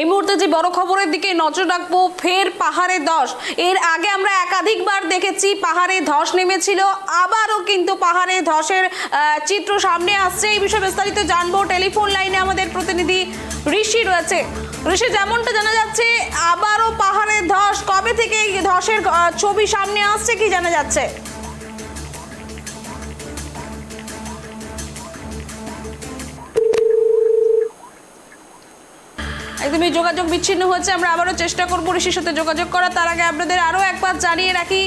এই মুহূর্তে যে বড় খবরের দিকে নজর রাখব, ফের পাহাড়ে ধস। এর আগে আমরা একাধিকবার দেখেছি পাহাড়ে ধস নেমেছিল, আবারও কিন্তু পাহাড়ে ধসের চিত্র সামনে আসছে। এই বিষয়ে বিস্তারিত জানব। টেলিফোন লাইনে আমাদের প্রতিনিধি ঋষি রয়েছে। ঋষি, যেমনটা জানা যাচ্ছে, আবারও পাহাড়ে ধস। কবে থেকে এই ধসের ছবি সামনে আসছে কি জানা যাচ্ছে? একদমই যোগাযোগ বিচ্ছিন্ন হচ্ছে আমরা আবারও চেষ্টা করব ঋষির সাথে যোগাযোগ করা। তার আগে আপনাদের আরও একবার জানিয়ে রাখি,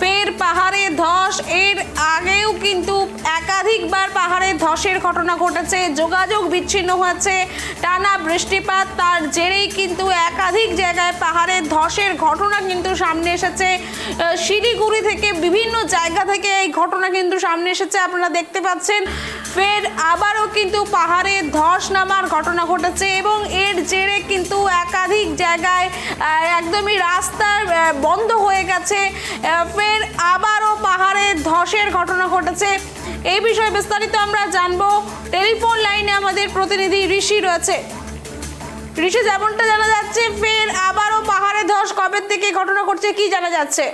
ফের পাহাড়ে ধস, এর আগেও কিন্তু একাধিকবার পাহাড়ে ধসের ঘটনা ঘটেছে। যোগাযোগ বিচ্ছিন্ন হয়েছে। টানা বৃষ্টিপাত, তার জেরেই কিন্তু একাধিক জায়গায় পাহাড়ে ধসের ঘটনা কিন্তু সামনে এসেছে। শিলিগুড়ি থেকে বিভিন্ন জায়গা থেকে এই ঘটনা কিন্তু সামনে এসেছে। আপনারা দেখতে পাচ্ছেন ফের আবারও কিন্তু পাহাড়ে ধস নামার ঘটনা ঘটেছে এবং এর জেরে কিন্তু একাধিক জায়গায় একদমই রাস্তা আহ, বন্ধ হয়ে গেছে। ফের আবারও পাহাড়ে ধসের ঘটনা ঘটেছে। এই বিষয়ে বিস্তারিত আমরা জানব। টেলিফোন লাইনে আমাদের প্রতিনিধি ঋষি রয়েছে। ঋষি যেমনটা জানা যাচ্ছে ফের আবারও পাহাড়ে ধস কবের থেকে ঘটনা ঘটছে কি জানা যাচ্ছে?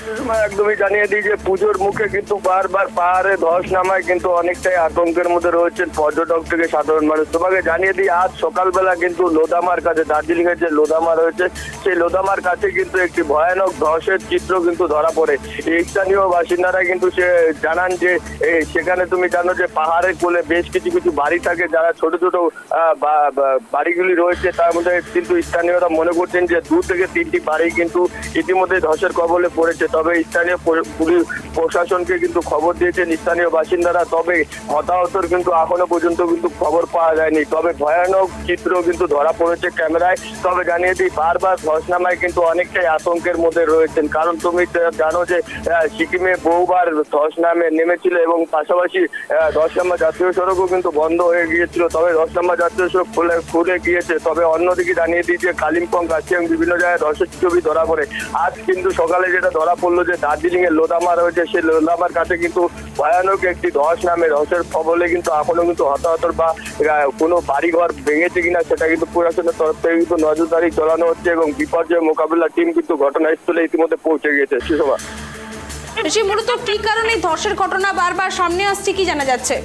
একদমই জানিয়ে দিই যে পুজোর মুখে কিন্তু বারবার পাহাড়ে ধস নামায়, কিন্তু অনেকটাই আতঙ্কের মধ্যে রয়েছেন পর্যটক থেকে সাধারণ মানুষ। তোমাকে জানিয়ে দিই, আজ সকালবেলা কিন্তু লোদামার কাছে দার্জিলিং এর যে লোদামা রয়েছে, সেই লোদামার কাছে কিন্তু একটি ভয়ানক ধসের চিত্র কিন্তু ধরা পড়ে। স্থানীয় বাসিন্দারা কিন্তু সে জানান যে সেখানে তুমি জানো যে পাহাড়ের কোলে বেশ কিছু কিছু বাড়ি থাকে, যারা ছোট ছোট বাড়িগুলি রয়েছে, তার মধ্যে কিন্তু স্থানীয়রা মনে করছেন যে দু থেকে তিনটি বাড়ি কিন্তু ইতিমধ্যে ধসের কবলে পড়েছে। তবে স্থানীয় পুলিশ প্রশাসনকে কিন্তু খবর দিয়েছেন স্থানীয় বাসিন্দারা, তবে হতাহতর কিন্তু এখনও পর্যন্ত কিন্তু খবর পাওয়া যায়নি। তবে ভয়ানক চিত্র কিন্তু ধরা পড়েছে ক্যামেরায়। তবে জানিয়ে দিই, বারবার ধস নামায় কিন্তু অনেকটাই আতঙ্কের মধ্যে রয়েছেন। কারণ তুমি জানো যে সিকিমে বহুবার ধস নামে নেমেছিল এবং পাশাপাশি দশ নম্বর জাতীয় সড়কও কিন্তু বন্ধ হয়ে গিয়েছিল। তবে দশ নম্বর জাতীয় সড়ক খুলে খুলে গিয়েছে। তবে অন্যদিকে জানিয়ে যে, কালিম্পং কাছিয়াং বিভিন্ন জায়গায় ধসের ছবি ধরা পড়ে। আজ কিন্তু সকালে যেটা ধরা পড়ল যে দার্জিলিং এর লোদামা রয়েছে, সেই লোদামার কাছে কিন্তু ভয়ানক একটি ধস নামে ধসের ফলে কিন্তু এখনও কিন্তু হতাহতর বা কোনো বাড়িঘর ভেঙেছে কিনা সেটা কিন্তু প্রশাসনের তরফ থেকে কিন্তু নজরদারি চালানো হচ্ছে এবং বিপর্যয় মোকাবিলা টিম কিন্তু ঘটনাস্থলে ইতিমধ্যে পৌঁছে গিয়েছে সুষমা মূলত কি কারণে ধসের ঘটনা বারবার সামনে আসছে, কি জানা যাচ্ছে?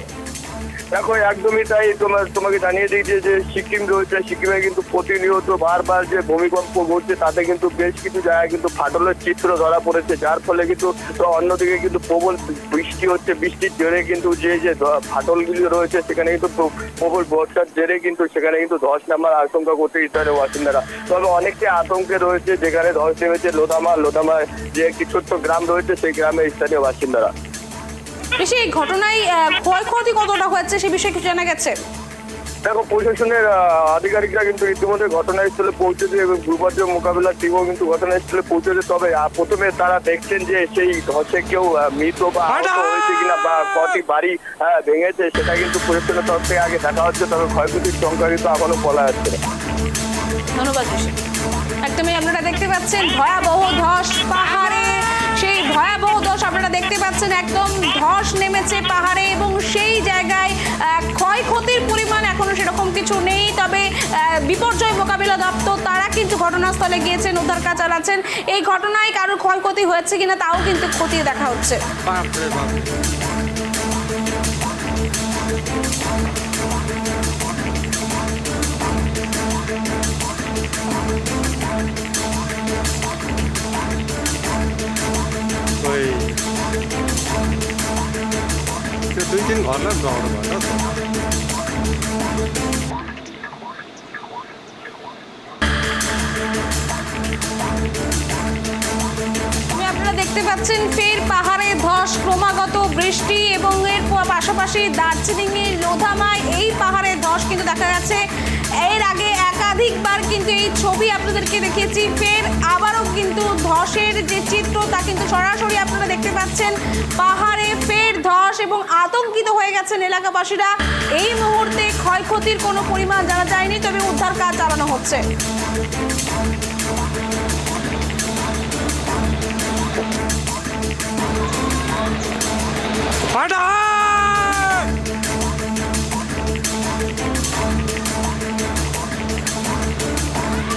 দেখো, একদমই তাই তোমার, তোমাকে জানিয়ে দিই যে সিকিম রয়েছে। সিকিমে কিন্তু প্রতিনিয়ত বারবার যে ভূমিকম্প ঘটছে, তাতে কিন্তু বেশ কিছু জায়গায় কিন্তু ফাটলের চিত্র ধরা পড়েছে। যার ফলে কিন্তু অন্যদিকে কিন্তু প্রবল বৃষ্টি হচ্ছে। বৃষ্টির জেরে কিন্তু যে যে ফাটলগুলি রয়েছে, সেখানে কিন্তু প্রবল বর্ষার জেরে কিন্তু সেখানে কিন্তু ধস নামার আশঙ্কা করতে স্থানীয় বাসিন্দারা। তবে অনেকটাই আতঙ্কে রয়েছে, যেখানে ধস নেমেছে লোদামা। লোদামার যে একটি ছোট্ট গ্রাম রয়েছে, সেই গ্রামের স্থানীয় বাসিন্দারা। ঋষি এই ঘটনায় ক্ষয়ক্ষতি কতটা হয়েছে সে বিষয়ে কিছু জানা গেছে? দেখো প্রশাসনের আধিকারিকরা কিন্তু ইতিমধ্যে ঘটনাস্থলে পৌঁছেছে এবং বিপর্যয় মোকাবিলার টিমও কিন্তু ঘটনাস্থলে পৌঁছেছে। তবে প্রথমে তারা দেখছেন যে সেই ধসে কেউ মৃত বা আহত হয়েছে কিনা বা কটি বাড়ি ভেঙেছে সেটা কিন্তু প্রশাসনের তরফ থেকে আগে দেখা হচ্ছে তবে ক্ষয়ক্ষতির সংখ্যা কিন্তু এখনও বলা যাচ্ছে না। ধন্যবাদ একদমই আপনারা দেখতে পাচ্ছেন ভয়াবহ ধস পাহাড়ে সেই ভয়াবহ আপনারা দেখতে পাচ্ছেন একদম ধস নেমেছে পাহাড়ে এবং সেই জায়গায় ক্ষয়ক্ষতির পরিমাণ এখনও সেরকম কিছু নেই। তবে বিপর্যয় মোকাবিলা দপ্তর তারা কিন্তু ঘটনাস্থলে গিয়েছেন, উদ্ধার কাজ চালাচ্ছেন। এই ঘটনায় কারোর ক্ষয়ক্ষতি হয়েছে কিনা তাও কিন্তু খতিয়ে দেখা হচ্ছে। दुई तिन घरलाई गाउँ भएर তবে আপনারা দেখতে পাচ্ছেন ফের পাহাড়ে ধস ক্রমাগত বৃষ্টি এবং এর প- পাশাপাশি দার্জিলিং এর লোধামায় এই পাহাড়ে ধস কিন্তু দেখা যাচ্ছে। এর আগে একাধিকবার কিন্তু এই ছবি আপনাদেরকে দেখিয়েছি, ফের আবারও কিন্তু ধসের যে চিত্র তা কিন্তু সরাসরি আপনারা দেখতে পাচ্ছেন। পাহাড়ে ফের ধস এবং আতঙ্কিত হয়ে গেছেন এলাকাবাসীরা। এই মুহূর্তে ক্ষয়ক্ষতির কোনো পরিমাণ জানা যায়নি, তবে উদ্ধার কাজ চালানো হচ্ছে। हटा